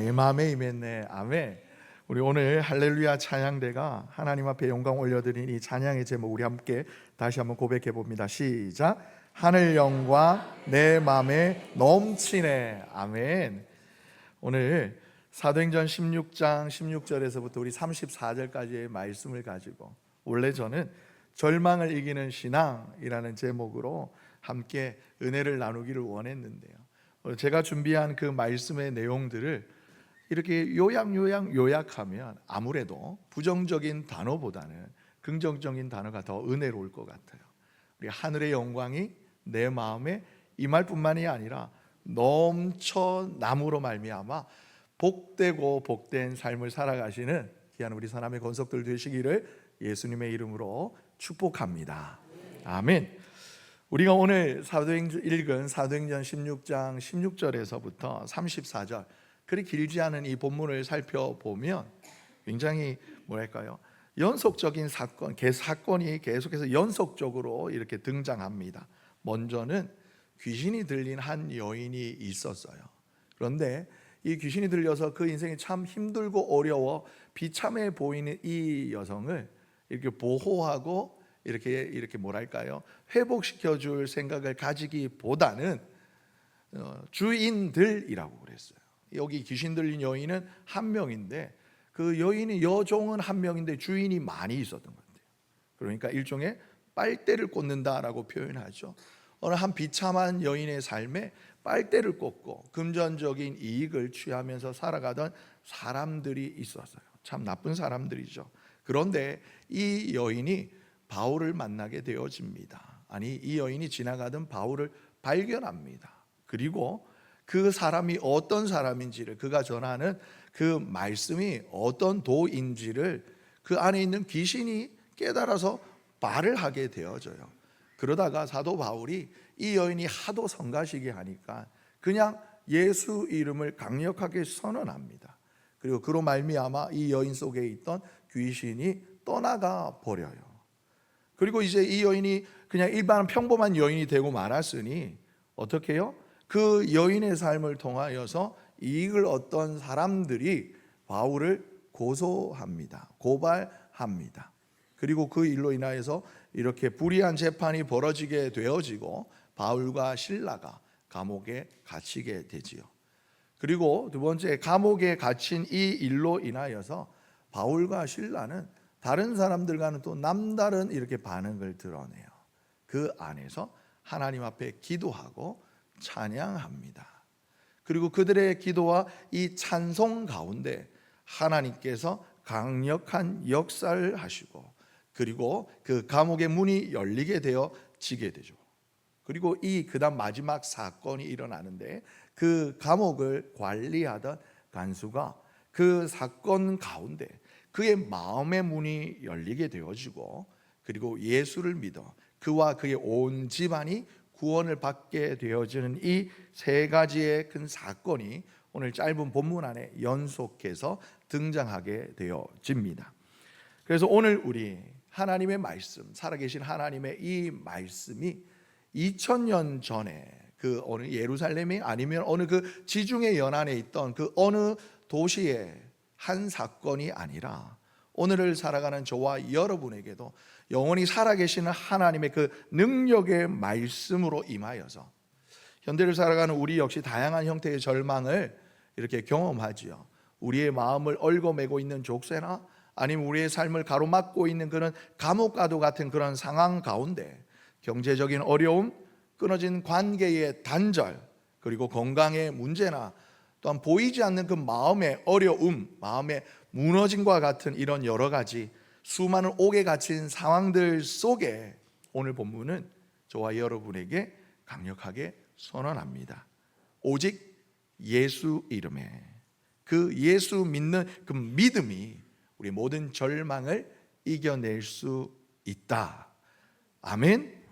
내 마음에 임했네. 아멘. 우리 오늘 할렐루야 찬양대가 하나님 앞에 영광 올려드린 이 찬양의 제목 우리 함께 다시 한번 고백해 봅니다. 시작. 하늘 영과 내 마음에 넘치네. 아멘. 오늘 사도행전 16장 16절에서부터 우리 34절까지의 말씀을 가지고 원래 저는 절망을 이기는 신앙이라는 제목으로 함께 은혜를 나누기를 원했는데요. 제가 준비한 그 말씀의 내용들을 이렇게 요약 요약 요약하면 아무래도 부정적인 단어보다는 긍정적인 단어가 더 은혜로울 것 같아요. 우리 하늘의 영광이 내 마음에 임할 뿐만이 아니라 넘쳐 남으로 말미암아 복되고 복된 삶을 살아가시는 귀한 우리 사람의 건석들 되시기를 예수님의 이름으로 축복합니다. 아멘. 우리가 오늘 사도행전 읽은 사도행전 16장 16절에서부터 34절 그리 길지 않은 이 본문을 살펴보면 굉장히 뭐랄까요? 연속적인 사건, 개 사건이 계속해서 연속적으로 이렇게 등장합니다. 먼저는 귀신이 들린 한 여인이 있었어요. 그런데 이 귀신이 들려서 그 인생이 참 힘들고 어려워 비참해 보이는 이 여성을 이렇게 보호하고 이렇게 이렇게 뭐랄까요 회복시켜 줄 생각을 가지기보다는 어, 주인들이라고 그랬어요. 여기 귀신 들린 여인은 한 명인데 그 여인이 여종은 한 명인데 주인이 많이 있었던 것 같아요. 그러니까 일종의 빨대를 꽂는다라고 표현하죠. 어느 한 비참한 여인의 삶에 빨대를 꽂고 금전적인 이익을 취하면서 살아가던 사람들이 있었어요. 참 나쁜 사람들이죠. 그런데 이 여인이 바울을 만나게 되어집니다. 아니 이 여인이 지나가던 바울을 발견합니다. 그리고 그 사람이 어떤 사람인지를 그가 전하는 그 말씀이 어떤 도인지를 그 안에 있는 귀신이 깨달아서 말을 하게 되어져요. 그러다가 사도 바울이 이 여인이 하도 성가시게 하니까 그냥 예수 이름을 강력하게 선언합니다. 그리고 그로 말미암아 이 여인 속에 있던 귀신이 떠나가 버려요. 그리고 이제 이 여인이 그냥 일반 평범한 여인이 되고 말았으니 어떻게 해요? 그 여인의 삶을 통하여서 이익을 얻던 사람들이 바울을 고소합니다. 고발합니다. 그리고 그 일로 인하여서 이렇게 불의한 재판이 벌어지게 되어지고 바울과 신라가 감옥에 갇히게 되지요. 그리고 두 번째 감옥에 갇힌 이 일로 인하여서 바울과 신라는 다른 사람들과는 또 남다른 이렇게 반응을 드러내요. 그 안에서 하나님 앞에 기도하고 찬양합니다. 그리고 그들의 기도와 이 찬송 가운데 하나님께서 강력한 역사를 하시고 그리고 그 감옥의 문이 열리게 되어 지게 되죠. 그리고 이 그다음 마지막 사건이 일어나는데 그 감옥을 관리하던 간수가 그 사건 가운데 그의 마음의 문이 열리게 되어지고 그리고 예수를 믿어 그와 그의 온 집안이 구원을 받게 되어지는 이 세 가지의 큰 사건이 오늘 짧은 본문 안에 연속해서 등장하게 되어집니다. 그래서 오늘 우리 하나님의 말씀, 살아계신 하나님의 이 말씀이 2000년 전에 그 어느 예루살렘이 아니면 어느 그 지중해 연안에 있던 그 어느 도시의 한 사건이 아니라 오늘을 살아가는 저와 여러분에게도 영원히 살아계시는 하나님의 그 능력의 말씀으로 임하여서 현대를 살아가는 우리 역시 다양한 형태의 절망을 이렇게 경험하지요. 우리의 마음을 얽어매고 있는 족쇄나 아니면 우리의 삶을 가로막고 있는 그런 감옥과도 같은 그런 상황 가운데 경제적인 어려움, 끊어진 관계의 단절, 그리고 건강의 문제나 또한 보이지 않는 그 마음의 어려움, 마음의 무너짐과 같은 이런 여러 가지 수많은 옥에 갇힌 상황들 속에 오늘 본문은 저와 여러분에게 강력하게 선언합니다. 오직 예수 이름에 그 예수 믿는 그 믿음이 우리 모든 절망을 이겨낼 수 있다. 아멘.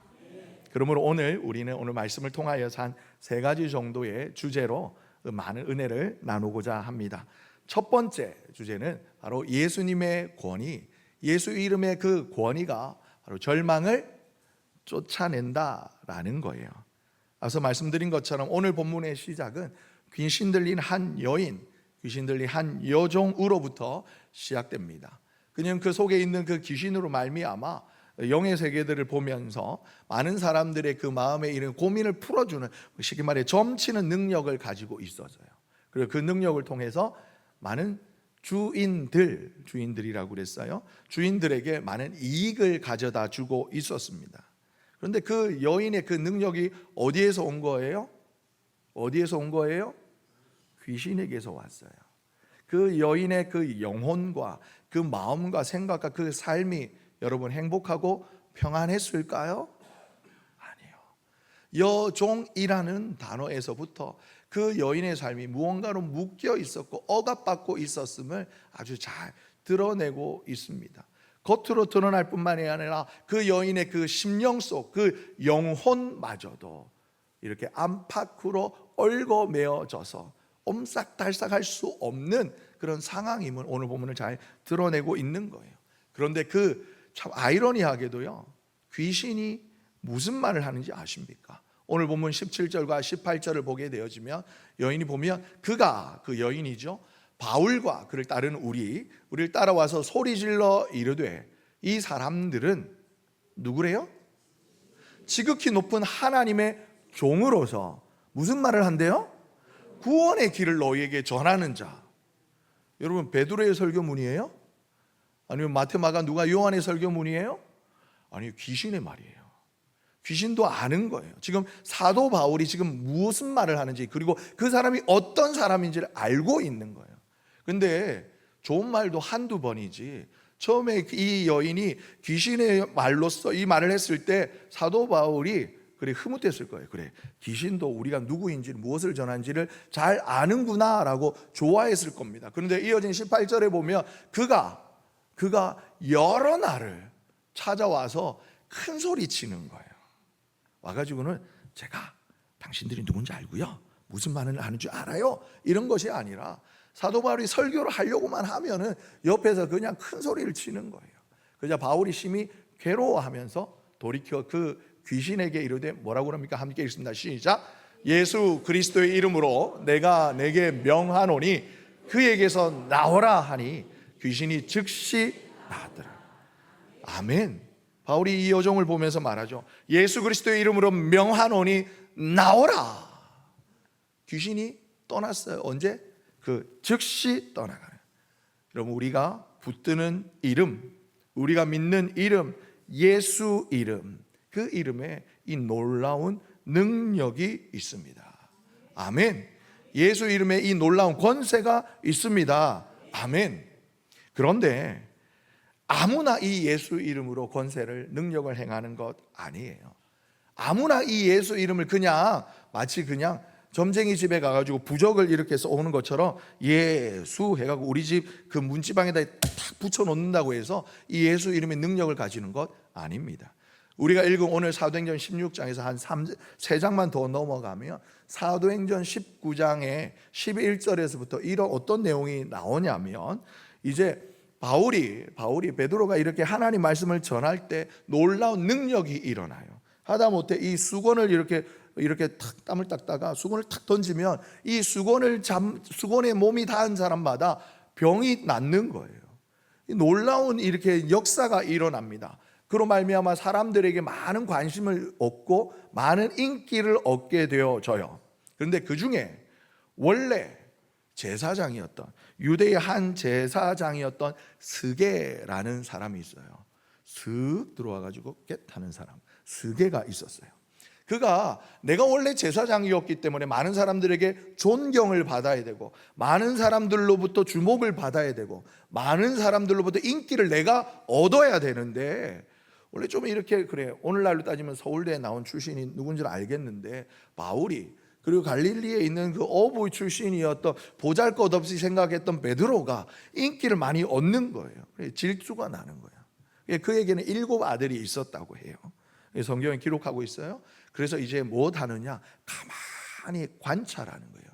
그러므로 오늘 우리는 오늘 말씀을 통하여서 한 세 가지 정도의 주제로 많은 은혜를 나누고자 합니다. 첫 번째 주제는 바로 예수님의 권위, 예수 이름의 그 권위가 바로 절망을 쫓아낸다라는 거예요. 앞서 말씀드린 것처럼 오늘 본문의 시작은 귀신 들린 한 여인, 귀신 들린 한 여종으로부터 시작됩니다. 그냥 그 속에 있는 그 귀신으로 말미암아 영의 세계들을 보면서 많은 사람들의 그 마음에 있는 고민을 풀어주는 쉽게 말해 점치는 능력을 가지고 있었어요. 그리고 그 능력을 통해서 많은 주인들, 주인들이라고 그랬어요. 주인들에게 많은 이익을 가져다 주고 있었습니다. 그런데 그 여인의 그 능력이 어디에서 온 거예요? 어디에서 온 거예요? 귀신에게서 왔어요. 그 여인의 그 영혼과 그 마음과 생각과 그 삶이 여러분 행복하고 평안했을까요? 아니요. 여종이라는 단어에서부터 그 여인의 삶이 무언가로 묶여 있었고 억압받고 있었음을 아주 잘 드러내고 있습니다. 겉으로 드러날 뿐만이 아니라 그 여인의 그 심령 속 그 영혼마저도 이렇게 안팎으로 얽어매어져서 옴싹달싹할 수 없는 그런 상황임을 오늘 본문을 잘 드러내고 있는 거예요. 그런데 그 참 아이러니하게도요. 귀신이 무슨 말을 하는지 아십니까? 오늘 본문 17절과 18절을 보게 되어지면 여인이 보면 그가 그 여인이죠. 바울과 그를 따르는 우리 우리를 따라와서 소리 질러 이르되 이 사람들은 누구래요? 지극히 높은 하나님의 종으로서 무슨 말을 한대요? 구원의 길을 너희에게 전하는 자. 여러분 베드로의 설교문이에요? 아니면 마테마가 누가 요한의 설교문이에요? 아니요 귀신의 말이에요. 귀신도 아는 거예요. 지금 사도 바울이 지금 무슨 말을 하는지 그리고 그 사람이 어떤 사람인지를 알고 있는 거예요. 근데 좋은 말도 한두 번이지 처음에 이 여인이 귀신의 말로써 이 말을 했을 때 사도 바울이 그래 흐뭇했을 거예요. 그래 귀신도 우리가 누구인지 무엇을 전한지를 잘 아는구나라고 좋아했을 겁니다. 그런데 이어진 18절에 보면 그가 그가 여러 날을 찾아와서 큰 소리 치는 거예요. 와가지고는 제가 당신들이 누군지 알고요. 무슨 말을 하는 줄 알아요. 이런 것이 아니라 사도 바울이 설교를 하려고만 하면은 옆에서 그냥 큰 소리를 치는 거예요. 그러자 바울이 심히 괴로워하면서 돌이켜 그 귀신에게 이르되 뭐라고 그럽니까? 함께 읽습니다. 시작. 예수 그리스도의 이름으로 내가 내게 명하노니 그에게서 나오라 하니 귀신이 즉시 나왔더라. 아멘. 바울이 이 여종을 보면서 말하죠. 예수 그리스도의 이름으로 명하노니 나오라. 귀신이 떠났어요. 언제? 그 즉시 떠나가는. 여러분 우리가 붙드는 이름, 우리가 믿는 이름, 예수 이름, 그 이름에 이 놀라운 능력이 있습니다. 아멘. 예수 이름에 이 놀라운 권세가 있습니다. 아멘. 그런데 아무나 이 예수 이름으로 권세를 능력을 행하는 것 아니에요. 아무나 이 예수 이름을 그냥 마치 그냥 점쟁이 집에 가가지고 부적을 이렇게 써오는 것처럼 예수 해가고 우리 집 그 문지방에다 탁 붙여 놓는다고 해서 이 예수 이름의 능력을 가지는 것 아닙니다. 우리가 읽은 오늘 사도행전 16장에서 한 3, 3장만 더 넘어가면 사도행전 19장의 11절에서부터 이런 어떤 내용이 나오냐면 이제 바울이 바울이 베드로가 이렇게 하나님 말씀을 전할 때 놀라운 능력이 일어나요. 하다못해 이 수건을 이렇게 이렇게 탁 땀을 닦다가 수건을 탁 던지면 이 수건을 잠 수건에 몸이 닿은 사람마다 병이 낫는 거예요. 이 놀라운 이렇게 역사가 일어납니다. 그로 말미암아 사람들에게 많은 관심을 얻고 많은 인기를 얻게 되어져요. 그런데 그 중에 원래 제사장이었던 유대의 한 제사장이었던 스게라는 사람이 있어요. 슥 들어와 가지고 깨타는 사람 스게가 있었어요. 그가 내가 원래 제사장이었기 때문에 많은 사람들에게 존경을 받아야 되고 많은 사람들로부터 주목을 받아야 되고 많은 사람들로부터 인기를 내가 얻어야 되는데 원래 좀 이렇게 그래 오늘날로 따지면 서울대에 나온 출신이 누군지 알겠는데 바울이 그리고 갈릴리에 있는 그 어부 출신이었던 보잘것없이 생각했던 베드로가 인기를 많이 얻는 거예요. 질투가 나는 거예요. 그에게는 일곱 아들이 있었다고 해요. 성경에 기록하고 있어요. 그래서 이제 뭐 하느냐? 가만히 관찰하는 거예요.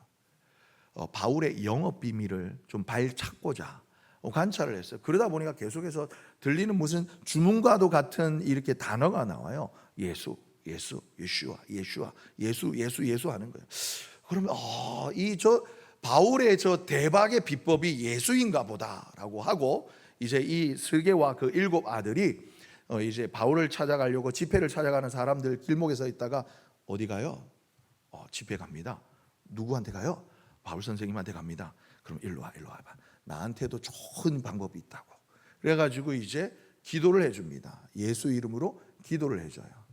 어, 바울의 영업 비밀을 좀 발찾고자 어, 관찰을 했어요. 그러다 보니까 계속해서 들리는 무슨 주문과도 같은 이렇게 단어가 나와요. 예수, 예수, 예슈아, 예슈아, 예수, 예수, 예수 하는 거예요. 그러면 어, 이저 바울의 저 대박의 비법이 예수인가 보다라고 하고 이제 이 스게와 그 일곱 아들이 어 이제 바울을 찾아가려고 집회를 찾아가는 사람들 길목에 서 있다가 어디 가요? 어, 집회 갑니다. 누구한테 가요? 바울 선생님한테 갑니다. 그럼 일로 와, 일로 와봐. 나한테도 좋은 방법이 있다고. 그래가지고 이제 기도를 해줍니다. 예수 이름으로 기도를 해줘요.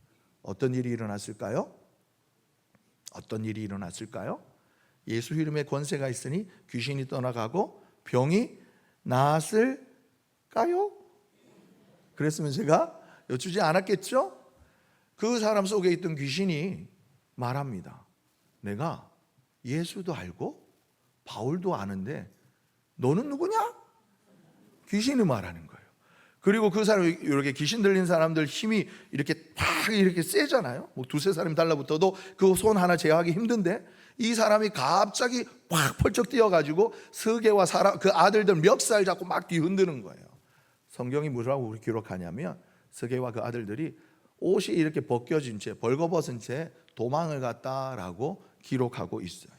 어떤 일이 일어났을까요? 어떤 일이 일어났을까요? 예수 이름의 권세가 있으니 귀신이 떠나가고 병이 나았을까요? 그랬으면 제가 여쭈지 않았겠죠? 그 사람 속에 있던 귀신이 말합니다. 내가 예수도 알고 바울도 아는데 너는 누구냐? 귀신이 말하는 거예요. 그리고 그 사람이 이렇게 귀신 들린 사람들 힘이 이렇게 딱 이렇게 세잖아요. 뭐 두세 사람이 달라붙어도 그 손 하나 제어하기 힘든데 이 사람이 갑자기 확 펄쩍 뛰어가지고 서계와 사람 그 아들들 멱살 잡고 막 뒤흔드는 거예요. 성경이 뭐라고 기록하냐면 서계와 그 아들들이 옷이 이렇게 벗겨진 채 벌거벗은 채 도망을 갔다라고 기록하고 있어요.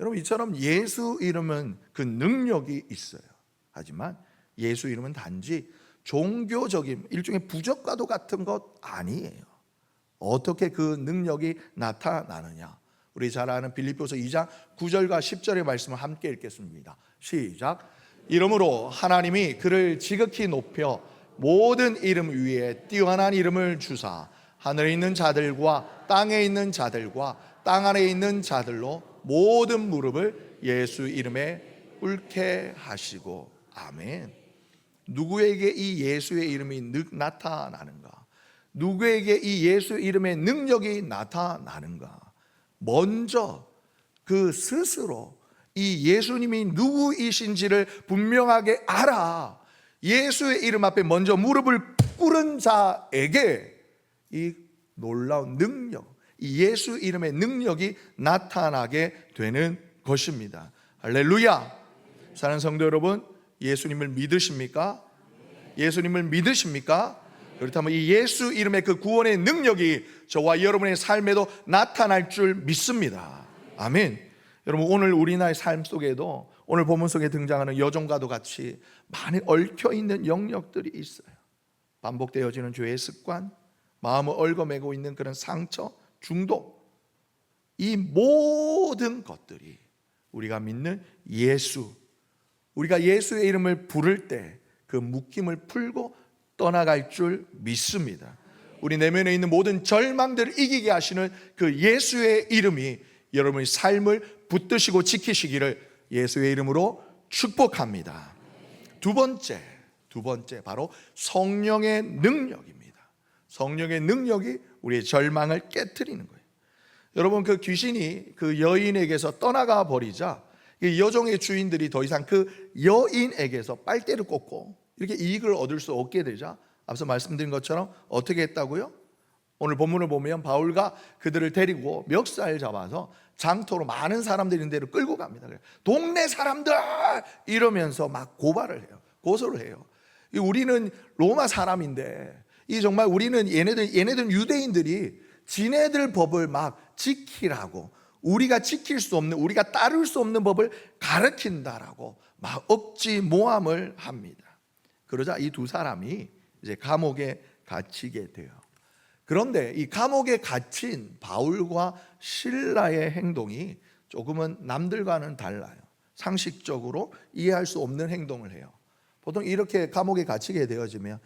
여러분 이처럼 예수 이름은 그 능력이 있어요. 하지만 예수 이름은 단지 종교적인 일종의 부적과도 같은 것 아니에요. 어떻게 그 능력이 나타나느냐? 우리 잘 아는 빌립보서 2장 9절과 10절의 말씀을 함께 읽겠습니다. 시작. 이러므로 하나님이 그를 지극히 높여 모든 이름 위에 뛰어난 이름을 주사 하늘에 있는 자들과 땅에 있는 자들과 땅 아래에 있는 자들로 모든 무릎을 예수 이름에 꿇게 하시고 아멘. 누구에게 이 예수의 이름이 느- 나타나는가? 누구에게 이 예수 이름의 능력이 나타나는가? 먼저 그 스스로 이 예수님이 누구이신지를 분명하게 알아. 예수의 이름 앞에 먼저 무릎을 꿇은 자에게 이 놀라운 능력, 이 예수 이름의 능력이 나타나게 되는 것입니다. 할렐루야. 사랑하는 성도 여러분, 예수님을 믿으십니까? 예수님을 믿으십니까? 그렇다면 이 예수 이름의 그 구원의 능력이 저와 여러분의 삶에도 나타날 줄 믿습니다. 아멘. 여러분 오늘 우리나라의 삶 속에도 오늘 본문 속에 등장하는 여종과도 같이 많이 얽혀 있는 영역들이 있어요. 반복되어지는 죄의 습관, 마음을 얽어매고 있는 그런 상처, 중독, 이 모든 것들이 우리가 믿는 예수, 우리가 예수의 이름을 부를 때 그 묶임을 풀고 떠나갈 줄 믿습니다. 우리 내면에 있는 모든 절망들을 이기게 하시는 그 예수의 이름이 여러분의 삶을 붙드시고 지키시기를 예수의 이름으로 축복합니다. 두 번째, 두 번째 바로 성령의 능력입니다. 성령의 능력이 우리의 절망을 깨뜨리는 거예요. 여러분 그 귀신이 그 여인에게서 떠나가 버리자 이 여종의 주인들이 더 이상 그 여인에게서 빨대를 꽂고 이렇게 이익을 얻을 수 없게 되자 앞서 말씀드린 것처럼 어떻게 했다고요? 오늘 본문을 보면 바울과 그들을 데리고 멱살 잡아서 장터로 많은 사람들이 있는 데로 끌고 갑니다. 동네 사람들 이러면서 막 고발을 해요. 고소를 해요. 이 우리는 로마 사람인데 이 정말 우리는 얘네들 얘네들 유대인들이 지네들 법을 막 지키라고 우리가 지킬 수 없는 우리가 따를 수 없는 법을 가르친다라고 막 억지 모함을 합니다. 그러자 이 두 사람이 이제 감옥에 갇히게 돼요. 그런데 이 감옥에 갇힌 바울과 신라의 행동이 조금은 남들과는 달라요. 상식적으로 이해할 수 없는 행동을 해요. 보통 이렇게 감옥에 갇히게 되어지면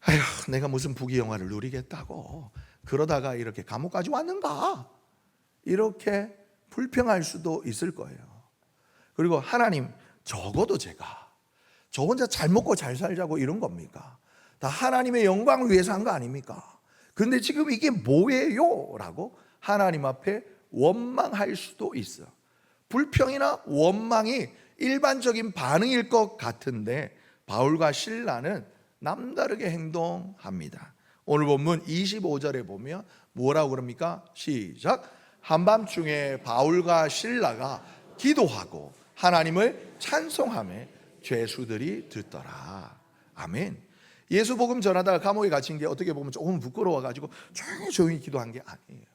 아휴, 내가 무슨 부귀영화를 누리겠다고 그러다가 이렇게 감옥까지 왔는가? 이렇게 불평할 수도 있을 거예요. 그리고 하나님, 적어도 제가 저 혼자 잘 먹고 잘 살자고 이런 겁니까? 다 하나님의 영광을 위해서 한 거 아닙니까? 근데 지금 이게 뭐예요? 라고 하나님 앞에 원망할 수도 있어. 불평이나 원망이 일반적인 반응일 것 같은데 바울과 신라는 남다르게 행동합니다. 오늘 본문 25절에 보면 뭐라고 그럽니까? 시작. 한밤중에 바울과 신라가 기도하고 하나님을 찬송함에 죄수들이 듣더라. 아멘. 예수 복음 전하다가 감옥에 갇힌 게 어떻게 보면 조금 부끄러워 가지고 조용히 조용히 기도한 게 아니에요.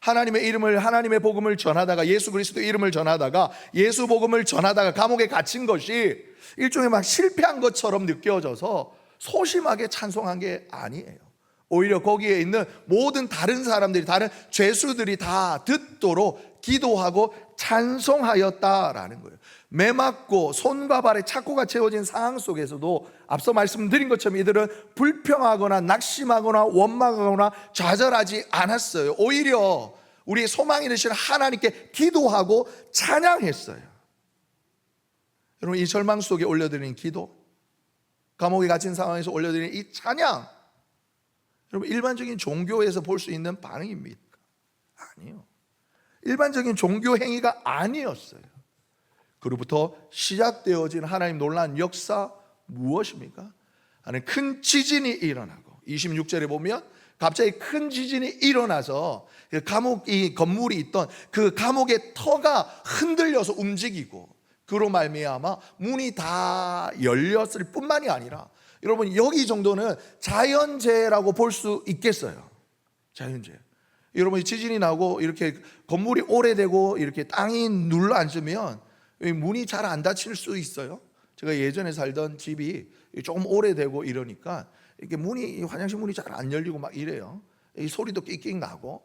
하나님의 이름을 하나님의 복음을 전하다가 예수 그리스도 이름을 전하다가 예수 복음을 전하다가 감옥에 갇힌 것이 일종의 막 실패한 것처럼 느껴져서 소심하게 찬송한 게 아니에요. 오히려 거기에 있는 모든 다른 사람들이 다른 죄수들이 다 듣도록 기도하고 찬송하였다라는 거예요. 매맞고 손과 발에 착고가 채워진 상황 속에서도 앞서 말씀드린 것처럼 이들은 불평하거나 낙심하거나 원망하거나 좌절하지 않았어요. 오히려 우리의 소망이 되시는 하나님께 기도하고 찬양했어요. 여러분 이 절망 속에 올려드리는 기도, 감옥에 갇힌 상황에서 올려드리는 이 찬양, 여러분 일반적인 종교에서 볼 수 있는 반응입니까? 아니요. 일반적인 종교 행위가 아니었어요. 그로부터 시작되어진 하나님 놀라운 역사 무엇입니까? 하는 큰 지진이 일어나고 26절에 보면 갑자기 큰 지진이 일어나서 그 감옥 이 건물이 있던 그 감옥의 터가 흔들려서 움직이고 그로 말미암아 문이 다 열렸을 뿐만이 아니라 여러분 여기 정도는 자연재해라고 볼 수 있겠어요. 자연재해. 여러분 지진이 나고 이렇게 건물이 오래되고 이렇게 땅이 눌러 앉으면 문이 잘 안 닫힐 수 있어요. 제가 예전에 살던 집이 조금 오래되고 이러니까 이렇게 문이 화장실 문이 잘 안 열리고 막 이래요. 이 소리도 끽끽 나고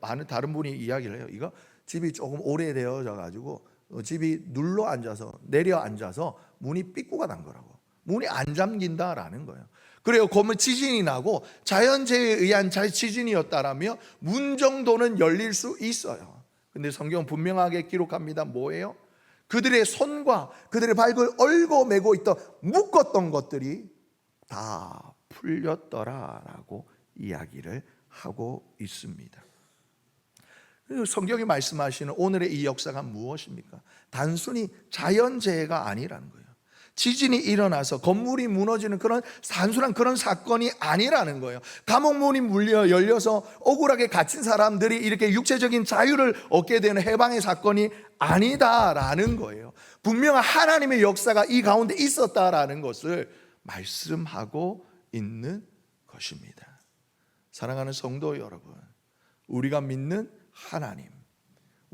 많은 다른 분이 이야기를 해요. 이거 집이 조금 오래되어져 가지고 어, 집이 눌러 앉아서 내려 앉아서 문이 삐꾸가 난 거라고. 문이 안 잠긴다라는 거예요. 그래요. 건물 지진이 나고 자연재해에 의한 자- 지진이었다라며 문 정도는 열릴 수 있어요. 근데 성경은 분명하게 기록합니다. 뭐예요? 그들의 손과 그들의 발을 얼고 매고 있던 묶었던 것들이 다 풀렸더라라고 이야기를 하고 있습니다. 그리고 성경이 말씀하시는 오늘의 이 역사가 무엇입니까? 단순히 자연재해가 아니라는 거예요. 지진이 일어나서 건물이 무너지는 그런 단순한 그런 사건이 아니라는 거예요. 감옥 문이 물려 열려서 억울하게 갇힌 사람들이 이렇게 육체적인 자유를 얻게 되는 해방의 사건이 아니다라는 거예요. 분명한 하나님의 역사가 이 가운데 있었다라는 것을 말씀하고 있는 것입니다. 사랑하는 성도 여러분, 우리가 믿는 하나님,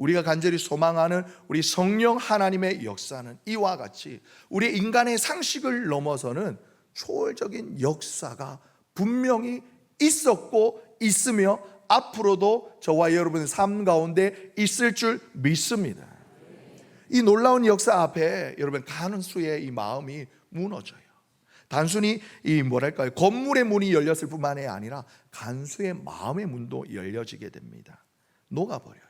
우리가 간절히 소망하는 우리 성령 하나님의 역사는 이와 같이 우리 인간의 상식을 넘어서는 초월적인 역사가 분명히 있었고 있으며 앞으로도 저와 여러분의 삶 가운데 있을 줄 믿습니다. 이 놀라운 역사 앞에 여러분 가는 수의 이 마음이 무너져요. 단순히 이 뭐랄까요 건물의 문이 열렸을 뿐만이 아니라 간수의 마음의 문도 열려지게 됩니다. 녹아버려요.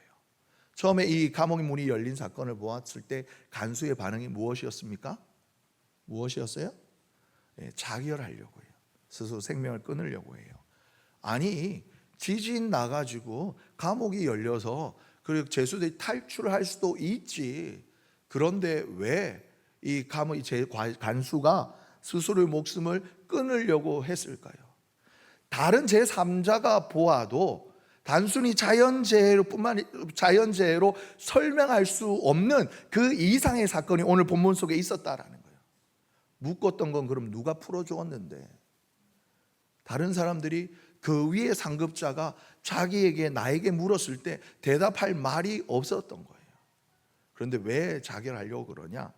처음에 이 감옥의 문이 열린 사건을 보았을 때 간수의 반응이 무엇이었습니까? 무엇이었어요? 예, 자결하려고 해요. 스스로 생명을 끊으려고 해요. 아니 지진 나가지고 감옥이 열려서 그리고 죄수들이 탈출을 할 수도 있지. 그런데 왜 이 감옥 제 간수가 스스로의 목숨을 끊으려고 했을까요? 다른 제 3자가 보아도 단순히 자연재해로 뿐만 자연재해로 설명할 수 없는 그 이상의 사건이 오늘 본문 속에 있었다라는 거예요. 묶었던 건 그럼 누가 풀어 주었는데 다른 사람들이 그 위에 상급자가 자기에게 나에게 물었을 때 대답할 말이 없었던 거예요. 그런데 왜 자결하려고 그러냐?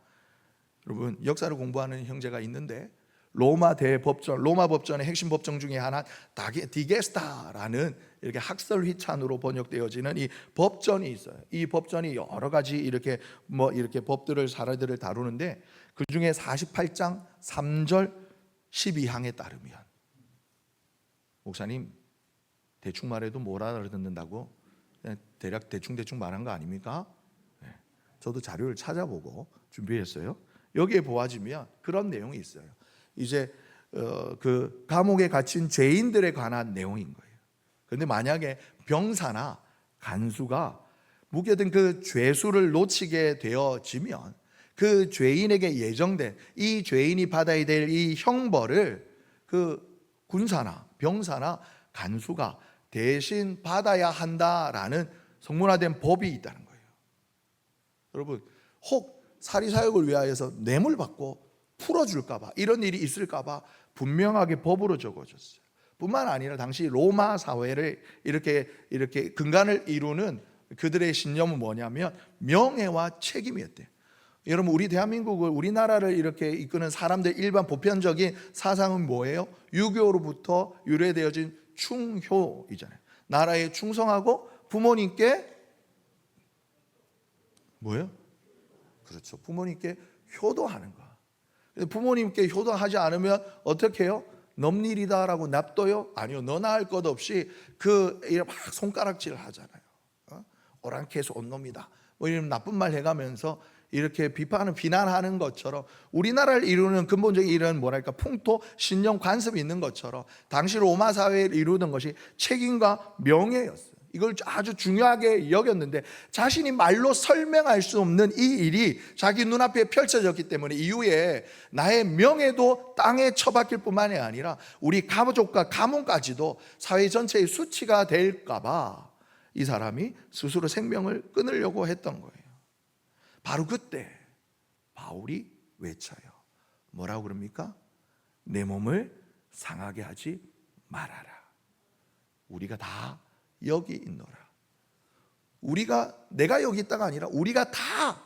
여러분 역사를 공부하는 형제가 있는데 로마 대법전, 로마 법전의 핵심 법정 중에 하나 다게 디게스타라는 이렇게 학설 휘찬으로 번역되어지는 이 법전이 있어요. 이 법전이 여러 가지 이렇게 뭐 이렇게 법들을 사례들을 다루는데 그 중에 48장 3절 12항에 따르면 목사님 대충 말해도 뭘 알아듣는다고 대략 대충 대충 말한 거 아닙니까? 네. 저도 자료를 찾아보고 준비했어요. 여기에 보아지면 그런 내용이 있어요. 이제 어, 그 감옥에 갇힌 죄인들에 관한 내용인 거예요. 그런데 만약에 병사나 간수가 묵혀둔 그 죄수를 놓치게 되어지면 그 죄인에게 예정된 이 죄인이 받아야 될 이 형벌을 그 군사나 병사나 간수가 대신 받아야 한다라는 성문화된 법이 있다는 거예요. 여러분, 혹 사리 사욕을 위하여서 뇌물 받고 풀어줄까봐 이런 일이 있을까봐 분명하게 법으로 적어졌어요. 뿐만 아니라 당시 로마 사회를 이렇게 이렇게 근간을 이루는 그들의 신념은 뭐냐면 명예와 책임이었대요. 여러분 우리 대한민국을 우리나라를 이렇게 이끄는 사람들 일반 보편적인 사상은 뭐예요? 유교로부터 유래되어진 충효이잖아요. 나라에 충성하고 부모님께 뭐예요? 그렇죠. 부모님께 효도하는 거. 부모님께 효도하지 않으면 어떻게 해요? 넘일이다라고 납둬요? 아니요. 너나 할 것 없이 그 이렇게 막 손가락질 하잖아요. 어? 오랑캐에서 온 놈이다. 뭐 이런 나쁜 말 해가면서 이렇게 비판을 비난하는 것처럼 우리나라를 이루는 근본적인 이런 뭐랄까 풍토 신념 관습이 있는 것처럼 당시 로마 사회를 이루던 것이 책임과 명예였어요. 이걸 아주 중요하게 여겼는데 자신이 말로 설명할 수 없는 이 일이 자기 눈앞에 펼쳐졌기 때문에 이후에 나의 명예도 땅에 처박힐 뿐만이 아니라 우리 가족과 가문까지도 사회 전체의 수치가 될까봐 이 사람이 스스로 생명을 끊으려고 했던 거예요. 바로 그때 바울이 외쳐요. 뭐라고 그럽니까? 내 몸을 상하게 하지 말아라. 우리가 다 여기 있노라. 우리가 내가 여기 있다가 아니라 우리가 다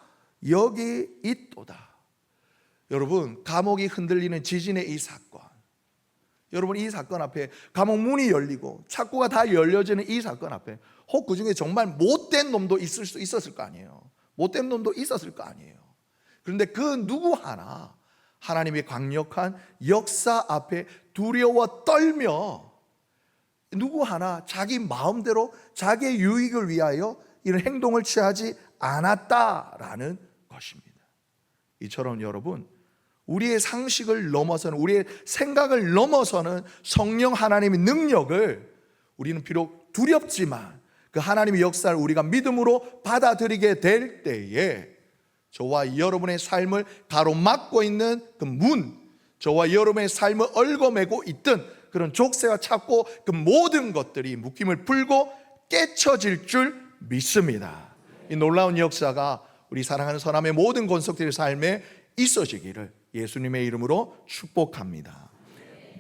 여기 있도다. 여러분 감옥이 흔들리는 지진의 이 사건. 여러분 이 사건 앞에 감옥 문이 열리고 창고가 다 열려지는 이 사건 앞에 혹 그중에 정말 못된 놈도 있을 수 있었을 거 아니에요. 못된 놈도 있었을 거 아니에요. 그런데 그 누구 하나 하나님의 강력한 역사 앞에 두려워 떨며 누구 하나 자기 마음대로 자기의 유익을 위하여 이런 행동을 취하지 않았다라는 것입니다. 이처럼 여러분 우리의 상식을 넘어서는 우리의 생각을 넘어서는 성령 하나님의 능력을 우리는 비록 두렵지만 그 하나님의 역사를 우리가 믿음으로 받아들이게 될 때에 저와 여러분의 삶을 가로막고 있는 그 문, 저와 여러분의 삶을 얽어매고 있던 그런 족쇄와 찾고 그 모든 것들이 묶임을 풀고 깨쳐질 줄 믿습니다. 이 놀라운 역사가 우리 사랑하는 사람의 모든 권속들의 삶에 있어지기를 예수님의 이름으로 축복합니다.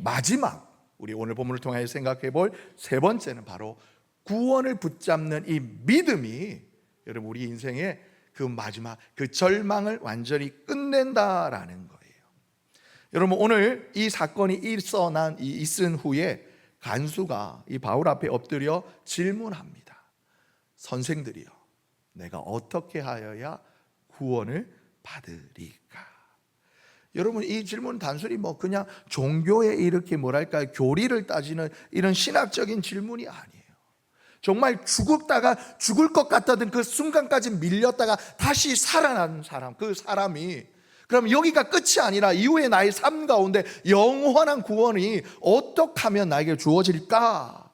마지막 우리 오늘 본문을 통하여 생각해 볼 세 번째는 바로 구원을 붙잡는 이 믿음이 여러분 우리 인생의 그 마지막 그 절망을 완전히 끝낸다라는 거예요. 여러분 오늘 이 사건이 일어난 이 있은 후에 간수가 이 바울 앞에 엎드려 질문합니다. 선생들이요, 내가 어떻게 하여야 구원을 받으리까? 여러분 이 질문 단순히 뭐 그냥 종교에 이렇게 뭐랄까 교리를 따지는 이런 신학적인 질문이 아니에요. 정말 죽었다가 죽을 것 같다던 그 순간까지 밀렸다가 다시 살아난 사람, 그 사람이 그럼 여기가 끝이 아니라 이후에 나의 삶 가운데 영원한 구원이 어떻게 하면 나에게 주어질까?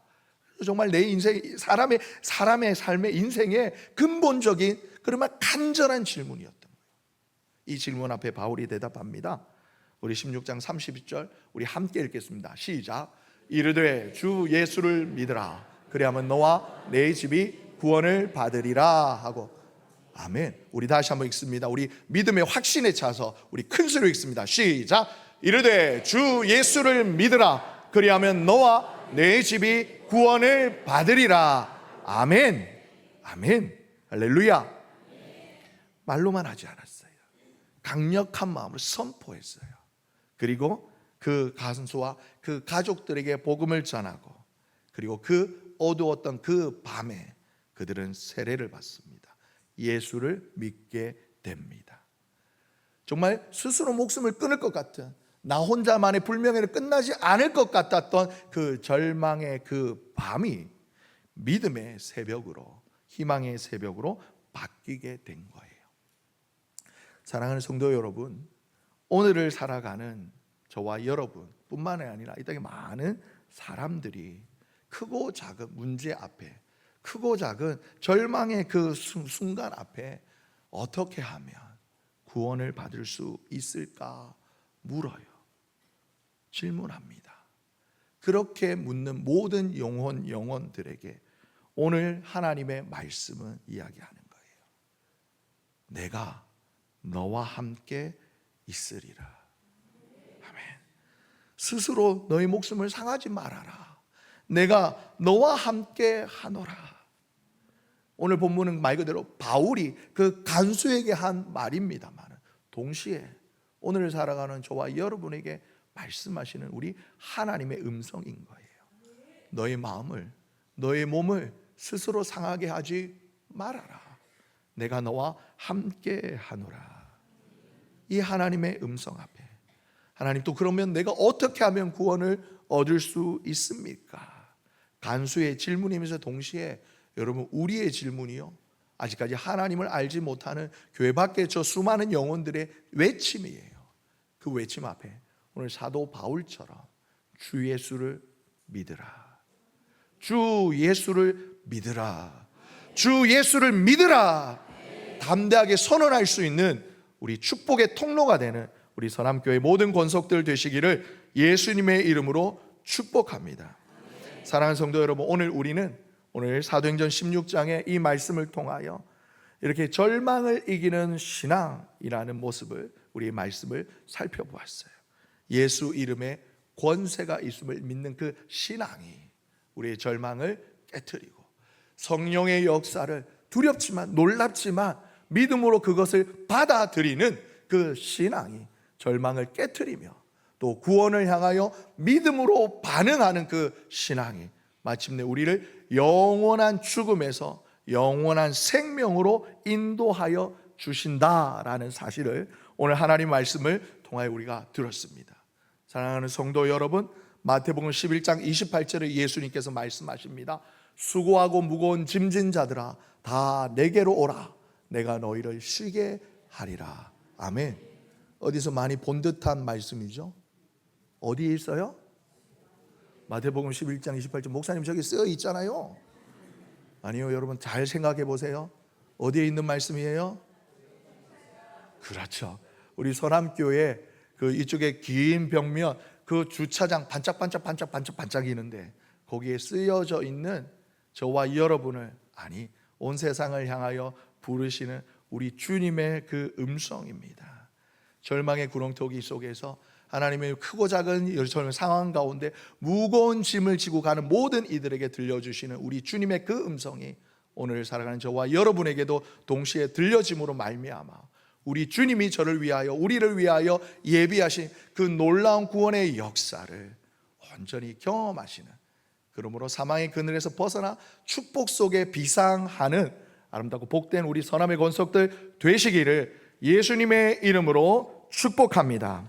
정말 내 인생 사람의 사람의 삶의 인생의 근본적인 그러면 간절한 질문이었던 거예요. 이 질문 앞에 바울이 대답합니다. 우리 16장 32절 우리 함께 읽겠습니다. 시작. 이르되 주 예수를 믿으라. 그리하면 너와 내 집이 구원을 받으리라 하고 아멘. 우리 다시 한번 읽습니다. 우리 믿음의 확신에 차서 우리 큰 소리로 읽습니다. 시작. 이르되 주 예수를 믿으라. 그리하면 너와 내 집이 구원을 받으리라. 아멘. 아멘. 할렐루야. 말로만 하지 않았어요. 강력한 마음으로 선포했어요. 그리고 그 가슴수와 그 가족들에게 복음을 전하고 그리고 그 어두웠던 그 밤에 그들은 세례를 받습니다. 예수를 믿게 됩니다. 정말 스스로 목숨을 끊을 것 같은 나 혼자만의 불명예를 끝나지 않을 것 같았던 그 절망의 그 밤이 믿음의 새벽으로 희망의 새벽으로 바뀌게 된 거예요. 사랑하는 성도 여러분, 오늘을 살아가는 저와 여러분뿐만이 아니라 이 땅에 많은 사람들이 크고 작은 문제 앞에 크고 작은 절망의 그 순간 앞에 어떻게 하면 구원을 받을 수 있을까 물어요. 질문합니다. 그렇게 묻는 모든 영혼 영혼들에게 오늘 하나님의 말씀은 이야기하는 거예요. 내가 너와 함께 있으리라. 아멘. 스스로 너의 목숨을 상하지 말아라. 내가 너와 함께 하노라. 오늘 본문은 말 그대로 바울이 그 간수에게 한 말입니다만 동시에 오늘 살아가는 저와 여러분에게 말씀하시는 우리 하나님의 음성인 거예요. 너의 마음을 너의 몸을 스스로 상하게 하지 말아라. 내가 너와 함께 하노라. 이 하나님의 음성 앞에 하나님 또 그러면 내가 어떻게 하면 구원을 얻을 수 있습니까? 간수의 질문이면서 동시에 여러분 우리의 질문이요. 아직까지 하나님을 알지 못하는 교회 밖에 저 수많은 영혼들의 외침이에요. 그 외침 앞에 오늘 사도 바울처럼 주 예수를 믿으라. 주 예수를 믿으라. 주 예수를 믿으라. 담대하게 선언할 수 있는 우리 축복의 통로가 되는 우리 선함교회 모든 권속들 되시기를 예수님의 이름으로 축복합니다. 사랑하는 성도 여러분, 오늘 우리는 오늘 사도행전 16장의 이 말씀을 통하여 이렇게 절망을 이기는 신앙이라는 모습을 우리 말씀을 살펴보았어요. 예수 이름에 권세가 있음을 믿는 그 신앙이 우리의 절망을 깨뜨리고 성령의 역사를 두렵지만 놀랍지만 믿음으로 그것을 받아들이는 그 신앙이 절망을 깨뜨리며 또 구원을 향하여 믿음으로 반응하는 그 신앙이 마침내 우리를 영원한 죽음에서 영원한 생명으로 인도하여 주신다라는 사실을 오늘 하나님 말씀을 통하여 우리가 들었습니다. 사랑하는 성도 여러분, 마태복음 11장 28절에 예수님께서 말씀하십니다. 수고하고 무거운 짐진 자들아 다 내게로 오라. 내가 너희를 쉬게 하리라. 아멘. 어디서 많이 본 듯한 말씀이죠? 어디에 있어요? 마태복음 11장 28절 목사님 저기 쓰여 있잖아요. 아니요, 여러분 잘 생각해 보세요. 어디에 있는 말씀이에요? 그렇죠. 우리 서남교회 그 이쪽에 긴 벽면 그 주차장 반짝반짝 반짝 반짝 반짝이는데 거기에 쓰여져 있는 저와 여러분을 아니 온 세상을 향하여 부르시는 우리 주님의 그 음성입니다. 절망의 구렁텅이 속에서 하나님의 크고 작은 여러 상황 가운데 무거운 짐을 지고 가는 모든 이들에게 들려주시는 우리 주님의 그 음성이 오늘 살아가는 저와 여러분에게도 동시에 들려짐으로 말미암아 우리 주님이 저를 위하여 우리를 위하여 예비하신 그 놀라운 구원의 역사를 온전히 경험하시는 그러므로 사망의 그늘에서 벗어나 축복 속에 비상하는 아름답고 복된 우리 선함의 권속들 되시기를 예수님의 이름으로 축복합니다.